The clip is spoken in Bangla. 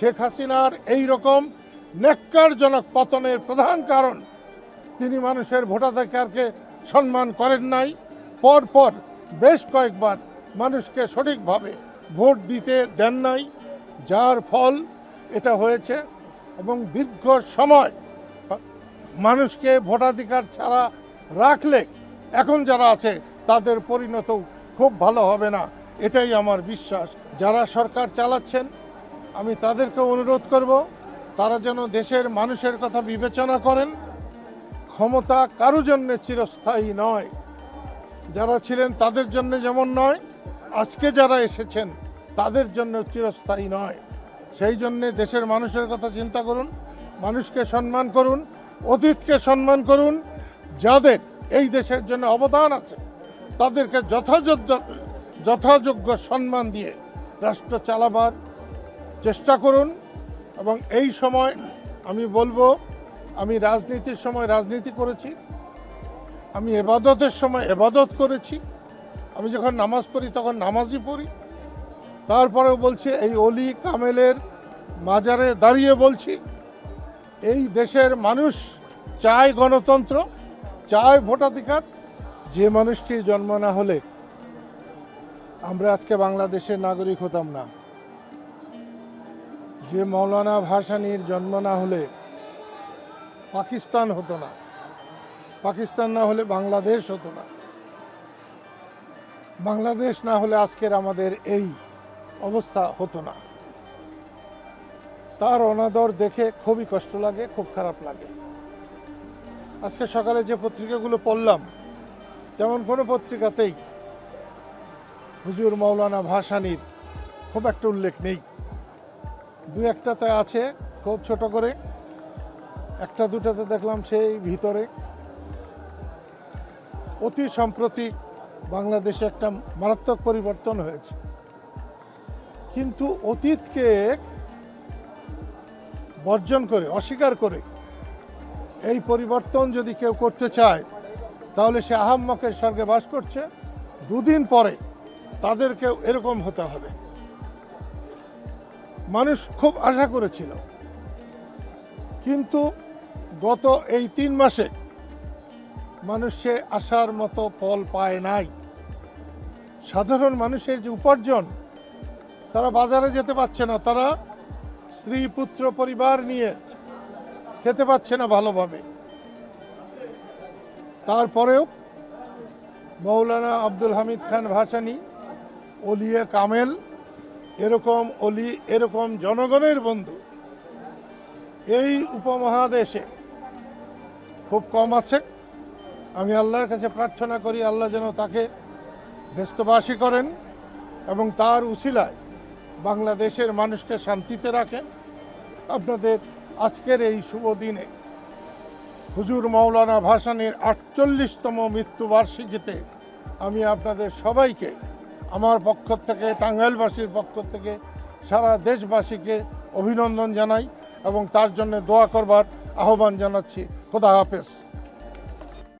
শেখ হাসিনার এই রকম নেককারজনক পতনের প্রধান কারণ, তিনি মানুষের ভোটাধিকারকে সম্মান করেন নাই। পর পর বেশ কয়েকবার মানুষকে সঠিকভাবে ভোট দিতে দেন নাই, যার ফল এটা হয়েছে এবং দীর্ঘ সময় মানুষকে ভোটাধিকার ছাড়া রাখলে এখন যারা আছে তাদের পরিণত খুব ভালো হবে না। এটাই আমার বিশ্বাস। যারা সরকার চালাচ্ছেন আমি তাদেরকে অনুরোধ করব, তারা যেন দেশের মানুষের কথা বিবেচনা করেন। ক্ষমতা কারও জন্যে চিরস্থায়ী নয়। যারা ছিলেন তাদের জন্য যেমন নয়, আজকে যারা এসেছেন তাদের জন্য চিরস্থায়ী নয়। সেই জন্যে দেশের মানুষের কথা চিন্তা করুন, মানুষকে সম্মান করুন, অতীতকে সম্মান করুন, যাদের এই দেশের জন্য অবদান আছে, তাদেরকে যথাযোগ্য যথাযোগ্য সম্মান দিয়ে রাষ্ট্র চালাবার চেষ্টা করুন এবং এই সময় আমি বলব, আমি রাজনীতির সময় রাজনীতি করেছি, আমি এবাদতের সময় এবাদত করেছি। আমি যখন নামাজ পড়ি তখন নামাজই পড়ি। তারপরেও বলছি, এই অলি কামেলের মাজারে দাঁড়িয়ে বলছি, এই দেশের মানুষ চায় গণতন্ত্র, চায় ভোটাধিকার, যে মানুষটির জন্ম না হলে আমরা আজকে বাংলাদেশের নাগরিক হতাম না। যে মৌলানা ভাসানির জন্ম না হলে পাকিস্তান হতো না, পাকিস্তান না হলে বাংলাদেশ হতো না। বাংলাদেশ না হলে আজকের আমাদের এই অবস্থা হতো না। তার অনাদর দেখে খুবই কষ্ট লাগে, খুব খারাপ লাগে। আজকে সকালে যে পত্রিকাগুলো পড়লাম, তেমন কোনো পত্রিকাতেই হুজুর মৌলানা ভাসানির খুব একটা উল্লেখ নেই। দু একটাতে আছে, খুব ছোট করে। একটা দুটাতে দেখলাম সেই ভিতরে। অতি সম্প্রতি বাংলাদেশে একটা মারাত্মক পরিবর্তন হয়েছে। কিন্তু অতীতকে বর্জন করে, অস্বীকার করে এই পরিবর্তন যদি কেউ করতে চায়, তাহলে সে আহাম্মকের স্বর্গে বাস করছে। দুদিন পরে তাদেরকেও এরকম হতে হবে। মানুষ খুব আশা করেছিল। কিন্তু গত এই তিন মাসে মানুষ সে আশার মতো ফল পায় নাই। সাধারণ মানুষের যে উপার্জন, তারা বাজারে যেতে পারছে না, তারা স্ত্রী, পুত্র, পরিবার নিয়ে খেতে পাচ্ছে না ভালোভাবে। তারপরেও মৌলানা আব্দুল হামিদ খান ভাসানি অলিয়ে কামেল এরকম অলি, এরকম জনগণের বন্ধু। এই উপমহাদেশে খুব কম আছে। আমি আল্লাহর কাছে প্রার্থনা করি, আল্লাহ যেন তাকে ব্যস্তবাসী করেন এবং তার উসিলায় বাংলাদেশের মানুষকে শান্তিতে রাখেন। আপনাদের আজকের এই শুভ দিনে হুজুর মৌলানা ভাসানের আটচল্লিশতম মৃত্যুবার্ষিকীতে আমি আপনাদের সবাইকে আমার পক্ষ থেকে, টাঙ্গাইলবাসীর পক্ষ থেকে সারা দেশবাসীকে অভিনন্দন জানাই এবং তার জন্য দোয়া করবার আহ্বান জানাচ্ছি। খোদা হাফেজ।